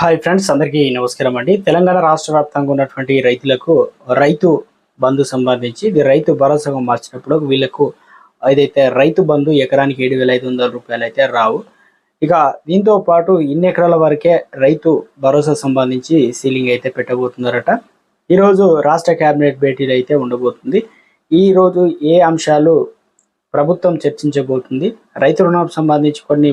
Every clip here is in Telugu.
హాయ్ ఫ్రెండ్స్ అందరికీ నమస్కారం అండి. తెలంగాణ రాష్ట్ర వ్యాప్తంగా ఉన్నటువంటి రైతులకు రైతు బంధు సంబంధించి ఇది రైతు భరోసాగా మార్చినప్పుడు వీళ్ళకు ఏదైతే రైతు బంధు ఎకరానికి ఏడు వేల ఐదు వందల రూపాయలు అయితే రావు. ఇక దీంతో పాటు ఇన్ని ఎకరాల వరకే రైతు భరోసా సంబంధించి సీలింగ్ అయితే పెట్టబోతున్నారట. ఈరోజు రాష్ట్ర కేబినెట్ భేటీలు అయితే ఉండబోతుంది. ఈ రోజు ఏ అంశాలు ప్రభుత్వం చర్చించబోతుంది? రైతు రుణాలకు సంబంధించి కొన్ని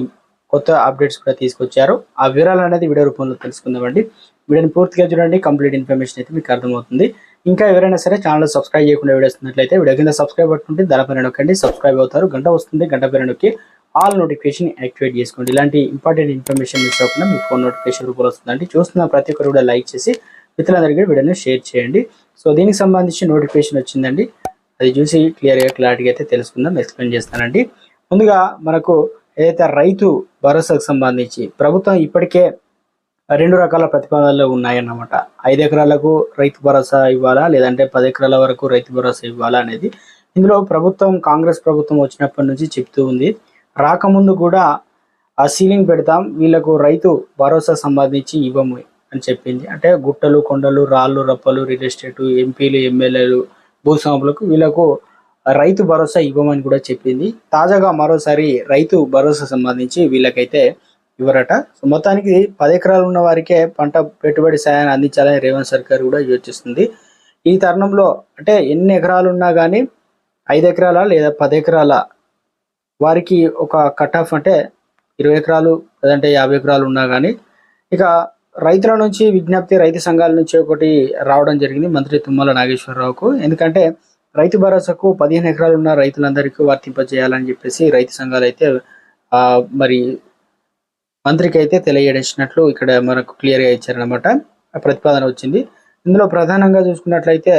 కొత్త అప్డేట్స్ కూడా తీసుకొచ్చారు. ఆ వివరాలు అనేది వీడియో రూపంలో తెలుసుకుందామండి. వీడియోని పూర్తిగా చూడండి. కంప్లీట్ ఇన్ఫర్మేషన్ అయితే మీకు అర్థమవుతుంది. ఇంకా ఎవరైనా సరే ఛానల్ సబ్స్క్రైబ్ చేయకుండా వీడియో వస్తున్నట్లయితే వీడియో కింద సబ్స్క్రైబ్ పట్టుకుంటే దానిపైన నొక్కండి. సబ్స్క్రైబ్ అవుతారు. గంట వస్తుంది. గంట పైన నొక్కి ఆల్ నోటిఫికేషన్ యాక్టివేట్ చేసుకోండి. ఇలాంటి ఇంపార్టెంట్ ఇన్ఫర్మేషన్ మిస్ అవ్వకుండా మీ ఫోన్ నోటిఫికేషన్ రూపంలో వస్తుందండి. చూస్తున్న ప్రతి ఒక్కరు కూడా లైక్ చేసి మిత్రులందరికీ వీడియోని షేర్ చేయండి. సో దీనికి సంబంధించి నోటిఫికేషన్ వచ్చిందండి. అది చూసి క్లియర్గా క్లారిటీగా అయితే తెలుసుకుందాం. ఎక్స్ప్లెయిన్ చేస్తానండి. ముందుగా మనకు ఏదైతే రైతు భరోసాకు సంబంధించి ప్రభుత్వం ఇప్పటికే రెండు రకాల ప్రతిపాదనలు ఉన్నాయన్నమాట. ఐదు ఎకరాలకు రైతు భరోసా ఇవ్వాలా? లేదంటే పది ఎకరాల వరకు రైతు భరోసా ఇవ్వాలా అనేది ఇందులో ప్రభుత్వం కాంగ్రెస్ ప్రభుత్వం వచ్చినప్పటి నుంచి చెప్తూ ఉంది. రాకముందు కూడా ఆ సీలింగ్ పెడతాం వీళ్ళకు రైతు భరోసా సంబంధించి ఇవ్వము అని చెప్పింది. అంటే గుట్టలు కొండలు రాళ్ళు రప్పలు రియల్ ఎస్టేట్ ఎంపీలు ఎమ్మెల్యేలు భూస్వాములకు వీళ్ళకు రైతు భరోసా ఇవ్వమని కూడా చెప్పింది. తాజాగా మరోసారి రైతు భరోసా సంబంధించి వీళ్ళకైతే ఇవ్వరట. సో మొత్తానికి పది ఎకరాలు ఉన్న వారికే పంట పెట్టుబడి సాయాన్ని అందించాలని రేవంత్ సర్కార్ కూడా యోచిస్తుంది. ఈ తరుణంలో అంటే ఎన్ని ఎకరాలు ఉన్నా కానీ ఐదు ఎకరాల లేదా పది ఎకరాల వారికి ఒక కట్ ఆఫ్ అంటే ఇరవై ఎకరాలు లేదంటే యాభై ఎకరాలు ఉన్నా కానీ ఇక రైతుల నుంచి విజ్ఞప్తి రైతు సంఘాల నుంచి ఒకటి రావడం జరిగింది మంత్రి తుమ్మల నాగేశ్వరరావుకు. ఎందుకంటే రైతు భరోసాకు పదిహేను ఎకరాలు ఉన్న రైతులందరికీ వర్తింపజేయాలని చెప్పేసి రైతు సంఘాలు అయితే ఆ, మరి మంత్రికి అయితే తెలియజేసినట్లు ఇక్కడ మనకు క్లియర్గా ఇచ్చారనమాట ప్రతిపాదన వచ్చింది. ఇందులో ప్రధానంగా చూసుకున్నట్లయితే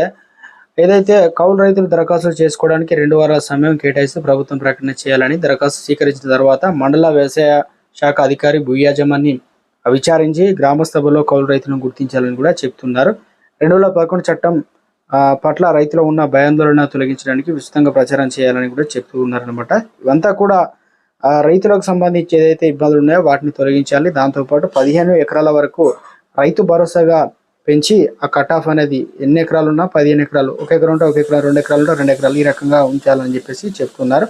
ఏదైతే కౌలు రైతులు దరఖాస్తులు చేసుకోవడానికి రెండు వారాల సమయం కేటాయిస్తూ ప్రభుత్వం ప్రకటన చేయాలని దరఖాస్తు స్వీకరించిన తర్వాత మండల వ్యవసాయ శాఖ అధికారి భూయాజమాన్ని విచారించి గ్రామ సభలో కౌలు రైతులను గుర్తించాలని కూడా చెప్తున్నారు. రెండు వేల పదకొండు చట్టం పట్ల రైతులు ఉన్న భయాందోళన తొలగించడానికి విస్తృతంగా ప్రచారం చేయాలని కూడా చెప్తూ ఉన్నారనమాట ఇవంతా కూడా రైతులకు సంబంధించి ఏదైతే ఇబ్బందులు ఉన్నాయో వాటిని తొలగించాలి. దాంతోపాటు పదిహేను ఎకరాల వరకు రైతు భరోసాగా పెంచి ఆ కట్ ఆఫ్ అనేది ఎన్ని ఎకరాలు ఉన్నా పదిహేను ఎకరాలు ఒక ఎకరం ఉంటే ఒక ఎకరం రెండు ఎకరాలు ఉంటే రెండు ఎకరాలు ఈ రకంగా ఉంచాలని చెప్పేసి చెప్తున్నారు.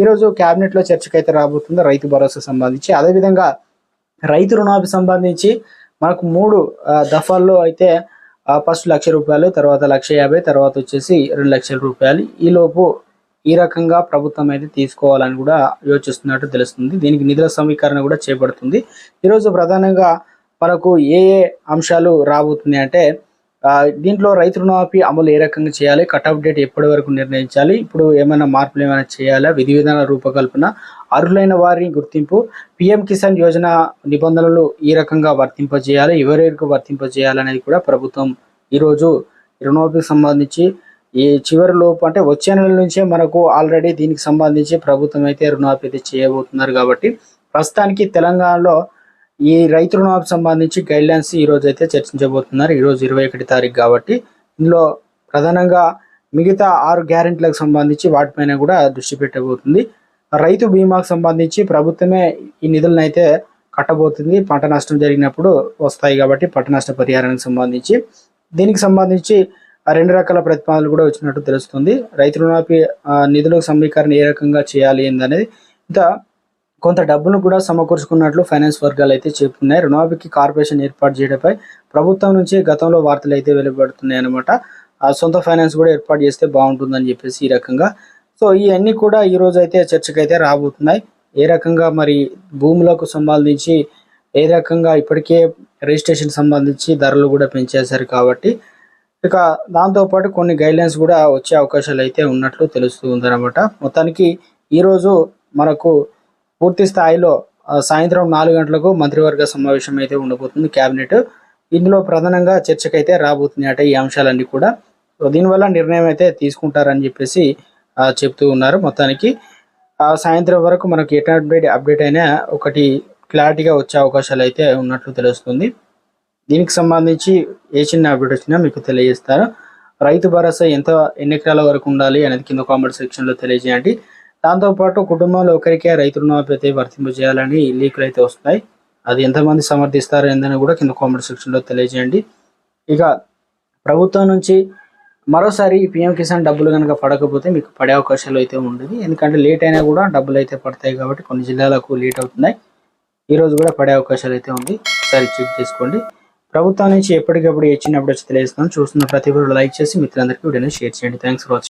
ఈరోజు క్యాబినెట్లో చర్చకైతే రాబోతుంది రైతు భరోసా సంబంధించి. అదేవిధంగా రైతు రుణాలకు సంబంధించి మనకు మూడు దఫాల్లో అయితే ఫస్ట్ లక్ష రూపాయలు తర్వాత లక్ష యాభై తర్వాత వచ్చేసి రెండు లక్షల రూపాయలు. ఈ లోపు ఈ రకంగా ప్రభుత్వం అయితే తీసుకోవాలని కూడా యోచిస్తున్నట్టు తెలుస్తుంది. దీనికి నిధుల సమీకరణ కూడా చేపడుతుంది. ఈరోజు ప్రధానంగా మనకు ఏ ఏ అంశాలు రాబోతున్నాయి అంటే దీంట్లో రైతు రుణమాఫీ అమలు ఏ రకంగా చేయాలి? కట్ ఆఫ్ డేట్ ఎప్పటి వరకు నిర్ణయించాలి? ఇప్పుడు ఏమైనా మార్పులు ఏమైనా చేయాలా? విధి విధాన రూపకల్పన అర్హులైన వారి గుర్తింపు పిఎం కిసాన్ యోజన నిబంధనలు ఈ రకంగా వర్తింపజేయాలి? ఎవరెవరికి వర్తింపజేయాలి అనేది కూడా ప్రభుత్వం ఈరోజు రుణమాఫీకి సంబంధించి ఈ చివరి లోపు అంటే వచ్చే నెల నుంచే మనకు ఆల్రెడీ దీనికి సంబంధించి ప్రభుత్వం అయితే రుణమాఫీ అయితే చేయబోతున్నారు కాబట్టి ప్రస్తుతానికి తెలంగాణలో ఈ రైతు రుణమాఫీ సంబంధించి గైడ్ లైన్స్ అయితే చర్చించబోతున్నారు. ఈరోజు ఇరవై ఒకటి తారీఖు కాబట్టి ఇందులో ప్రధానంగా మిగతా ఆరు గ్యారెంటీలకు సంబంధించి వాటిపైన కూడా దృష్టి పెట్టబోతుంది. రైతు బీమాకు సంబంధించి ప్రభుత్వమే ఈ నిధులను అయితే కట్టబోతుంది. పంట నష్టం జరిగినప్పుడు వస్తాయి కాబట్టి పంట నష్ట పరిహారానికి సంబంధించి. దీనికి సంబంధించి రెండు రకాల ప్రతిపాదనలు కూడా వచ్చినట్టు తెలుస్తుంది. రైతు రుణాపి నిధుల నిధులకు సమీకరణ ఏ రకంగా చేయాలి ఏందనేది. ఇంత కొంత డబ్బును కూడా సమకూర్చుకున్నట్లు ఫైనాన్స్ వర్గాలు అయితే చెప్తున్నాయి రుణమాఫీకి కార్పొరేషన్ ఏర్పాటు చేయడంపై ప్రభుత్వం నుంచి గతంలో వార్తలు అయితే వెలువడుతున్నాయి అనమాట ఆ సొంత ఫైనాన్స్ కూడా ఏర్పాటు చేస్తే బాగుంటుందని చెప్పేసి ఈ రకంగా. సో ఇవన్నీ కూడా ఈ రోజు అయితే చర్చకైతే రాబోతున్నాయి. ఏ రకంగా మరి భూములకు సంబంధించి ఏ రకంగా ఇప్పటికే రిజిస్ట్రేషన్ సంబంధించి ధరలు కూడా పెంచేశారు కాబట్టి ఇక దాంతోపాటు కొన్ని గైడ్లైన్స్ కూడా వచ్చే అవకాశాలు అయితే ఉన్నట్లు తెలుస్తూ ఉందన్నమాట. మొత్తానికి ఈరోజు మనకు పూర్తి స్థాయిలో సాయంత్రం నాలుగు గంటలకు మంత్రివర్గ సమావేశం అయితే ఉండబోతుంది కేబినెట్ ఇందులో ప్రధానంగా చర్చకైతే రాబోతుంది అట ఈ అంశాలన్నీ కూడా. దీనివల్ల నిర్ణయం అయితే తీసుకుంటారని చెప్పేసి చెప్తూ ఉన్నారు మొత్తానికి. సాయంత్రం వరకు మనకి ఎటువంటి అప్డేట్ అయినా ఒకటి క్లారిటీగా వచ్చే అవకాశాలు అయితే ఉన్నట్లు తెలుస్తుంది. దీనికి సంబంధించి ఏ చిన్న అప్డేట్ వచ్చినా మీకు తెలియజేస్తారు రైతు భరోసా ఎంత ఎన్ని ఎకరాల వరకు ఉండాలి అనేది కింద కామెంట్ సెక్షన్లో తెలియజేయండి. దాంతోపాటు కుటుంబంలో ఒకరికే రైతు రుణమాఫీ అయితే వర్తింపజేయాలని లీకులు అయితే వస్తున్నాయి. అది ఎంతమంది సమర్థిస్తారు ఏందని కూడా కింద కామెంట్ సెక్షన్లో తెలియజేయండి. ఇక ప్రభుత్వం నుంచి మరోసారి పిఎం కిసాన్ డబ్బులు కనుక పడకపోతే మీకు పడే అవకాశాలు అయితే ఉండదు ఎందుకంటే లేట్ అయినా కూడా డబ్బులు అయితే పడతాయి కాబట్టి కొన్ని జిల్లాలకు లేట్ అవుతున్నాయి. ఈ రోజు కూడా పడే అవకాశాలు అయితే ఉంది. ఒకసారి చెక్ చేసుకోండి. ప్రభుత్వం నుంచి ఎప్పటికప్పుడు ఇచ్చినప్పుడు వచ్చి తెలియజేస్తాను చూస్తున్న ప్రతి ఒక్కరు లైక్ చేసి మిత్రులందరికీ వీడియోని షేర్ చేయండి. Thanks for watching.